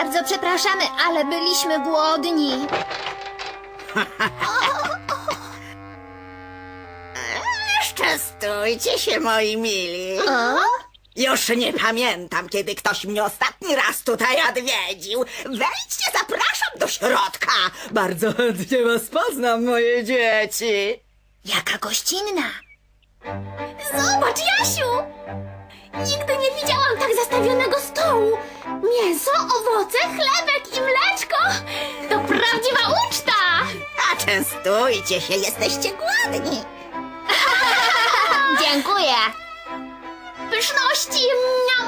Bardzo przepraszamy, ale byliśmy głodni. Częstujcie się, moi mili. O? Już nie pamiętam, kiedy ktoś mnie ostatni raz tutaj odwiedził. Wejdźcie, zapraszam do środka. Bardzo chętnie was poznam, moje dzieci. Jaka gościnna! Zobacz, Jasiu! Nigdy nie widziałam tak zastawionego stołu. Mięso, owoce, chlebek i mleczko. To prawdziwa uczta! A częstujcie się, jesteście głodni. Dziękuję. Pyszności!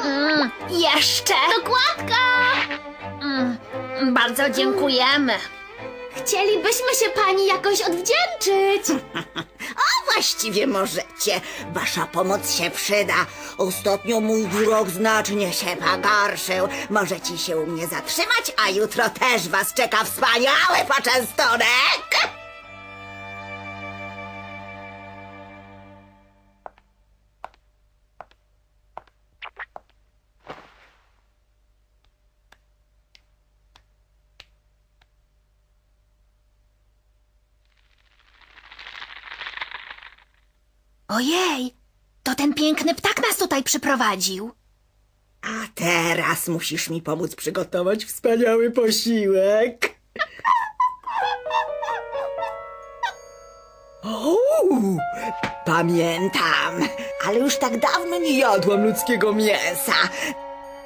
Mm, jeszcze! Dokładka! Mm, bardzo dziękujemy. Chcielibyśmy się pani jakoś odwdzięczyć. Właściwie możecie. Wasza pomoc się przyda. Ostatnio mój wzrok znacznie się pogorszył. Możecie się u mnie zatrzymać, a jutro też was czeka wspaniały poczęstunek. Ojej, to ten piękny ptak nas tutaj przyprowadził. A teraz musisz mi pomóc przygotować wspaniały posiłek. O, pamiętam, ale już tak dawno nie jadłam ludzkiego mięsa.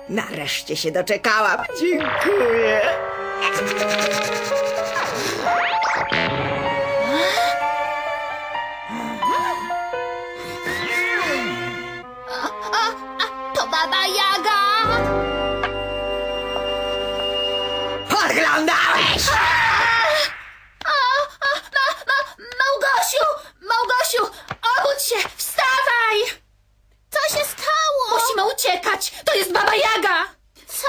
Nareszcie się doczekałam. Dziękuję. Uciekać! To jest baba Jaga! Co?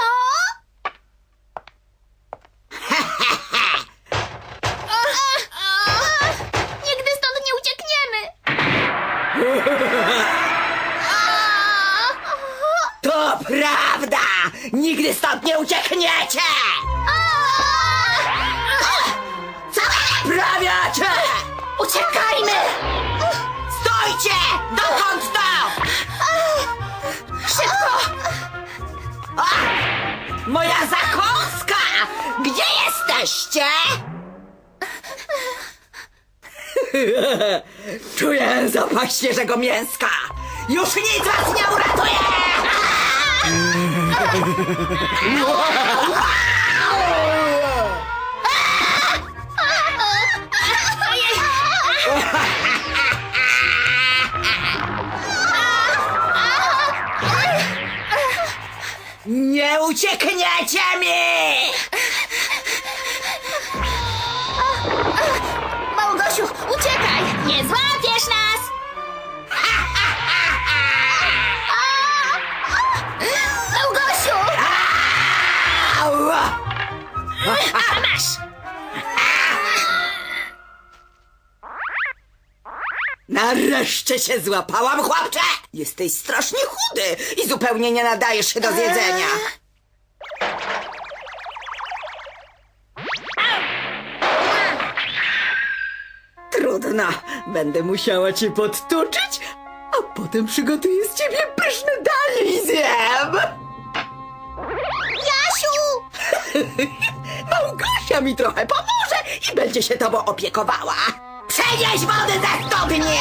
Nigdy stąd nie uciekniemy! To prawda! Nigdy stąd nie uciekniecie! Jesteście? Czuję zapach świeżego mięska! Już nic was nie uratuje! Nie uciekniecie mi! Nareszcie się złapałam, chłopcze! Jesteś strasznie chudy i zupełnie nie nadajesz się do zjedzenia. Trudno, będę musiała cię podtuczyć, a potem przygotuję z ciebie pyszne danie i zjem. Jasiu! Małgosia mi trochę pomoże i będzie się tobą opiekowała. Przenieś wodę ze studni!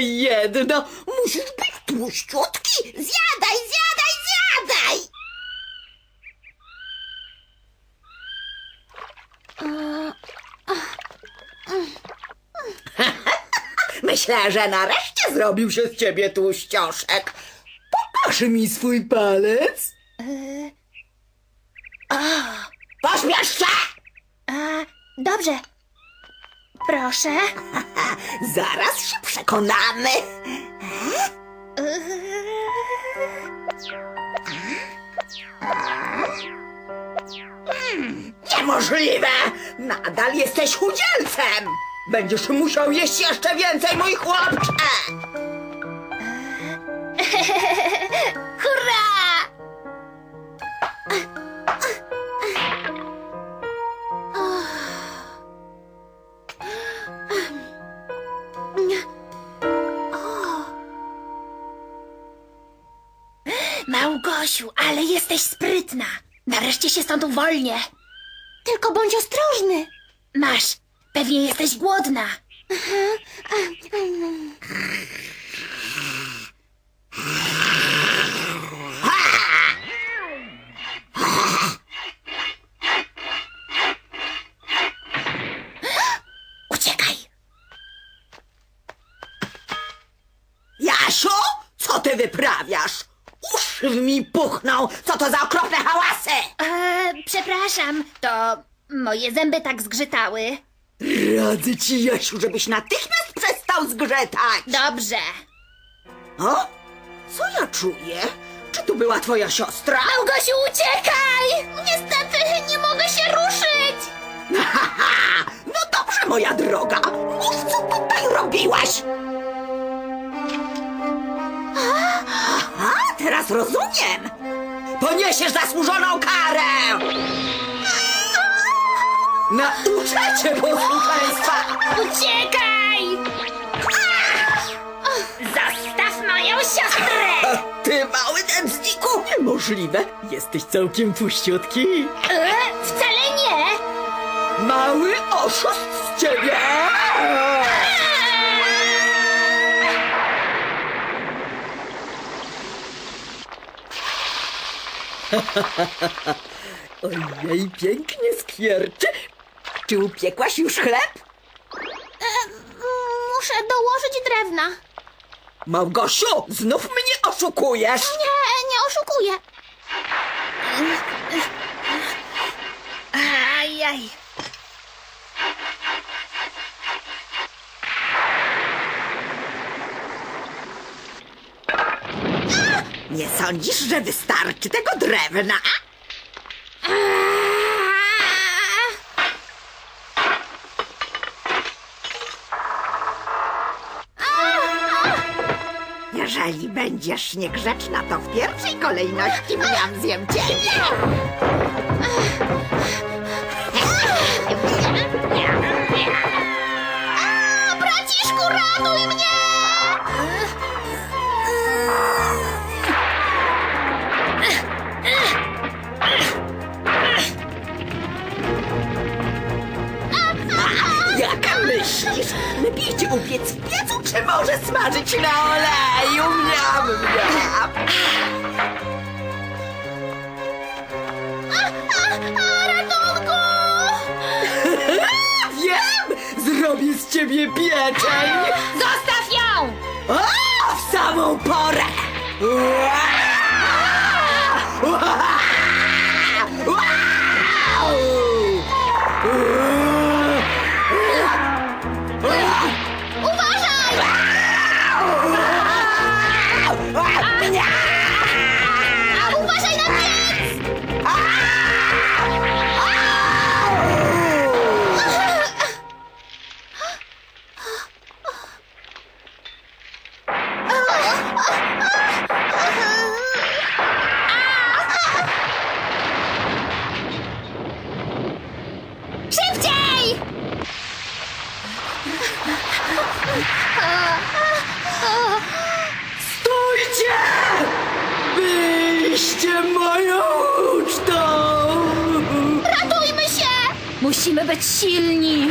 Jedno. Musisz być tłuściutki. Zjadaj, zjadaj, zjadaj! Myślę, że nareszcie zrobił się z ciebie tłuścioszek. Pokaż mi swój palec. Pośpiesz się! A, dobrze. Proszę. Zaraz się przekonamy. Niemożliwe! Nadal jesteś chudzielcem! Będziesz musiał jeść jeszcze więcej, mój chłopcze! Hurra! Małgosiu, ale jesteś sprytna. Nareszcie się stąd uwolnię. Tylko bądź ostrożny. Masz, pewnie jesteś głodna. Uciekaj. Jasiu, co ty wyprawiasz? Uszy mi puchną! Co to za okropne hałasy? E, przepraszam, to moje zęby tak zgrzytały. Radzę ci, Jasiu, żebyś natychmiast przestał zgrzetać! Dobrze. O? Co ja czuję? Czy to była twoja siostra? Małgosiu, uciekaj! Niestety nie mogę się ruszyć. No dobrze, moja droga! Mów, co tutaj robiłaś? Teraz rozumiem! Poniesiesz zasłużoną karę! Nauczę cię posłuszeństwa! Uciekaj! Zostaw moją siostrę! Ty, mały nędzniku! Niemożliwe! Jesteś całkiem puściutki! E, wcale nie. Mały oszust z ciebie! Ojej, pięknie skwierczy! Czy upiekłaś już chleb? Muszę dołożyć drewna. Małgosiu, znów mnie oszukujesz! Nie, nie oszukuję. Ajaj. Nie sądzisz, że wystarczy tego drewna? Jeżeli będziesz niegrzeczna, to w pierwszej kolejności miam zjem ciebie. Braciszku, ratuj mnie! Myślisz? Lepiej cię upiec w piecu, czy może smażyć na oleju? Miam, miam. Ratunku! Wiem! Zrobię z ciebie pieczeń! Zostaw ją! O, w samą porę! Ua! Ua! Moją ucztą! Ratujmy się! Musimy być silni.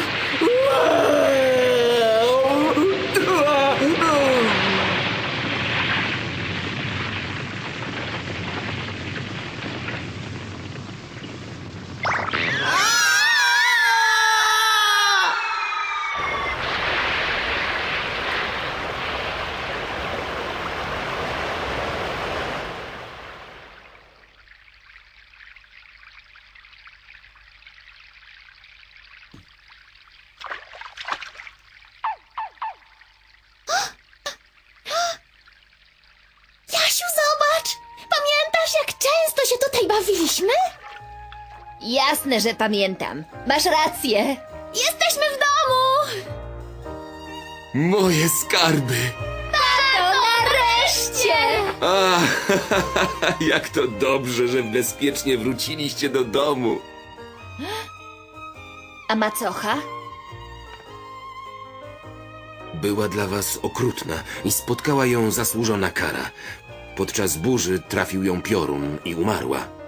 Bawiliśmy? Jasne, że pamiętam. Masz rację. Jesteśmy w domu! Moje skarby! To nareszcie! A, jak to dobrze, że bezpiecznie wróciliście do domu. A macocha? Była dla was okrutna i spotkała ją zasłużona kara. Podczas burzy trafił ją piorun i umarła.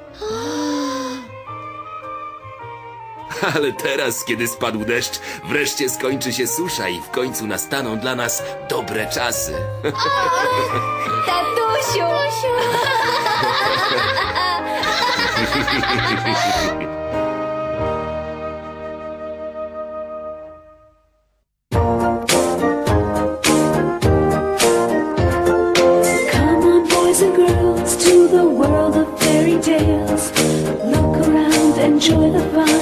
Ale teraz, kiedy spadł deszcz, wreszcie skończy się susza i w końcu nastaną dla nas dobre czasy. Tatusiu! Enjoy the fun.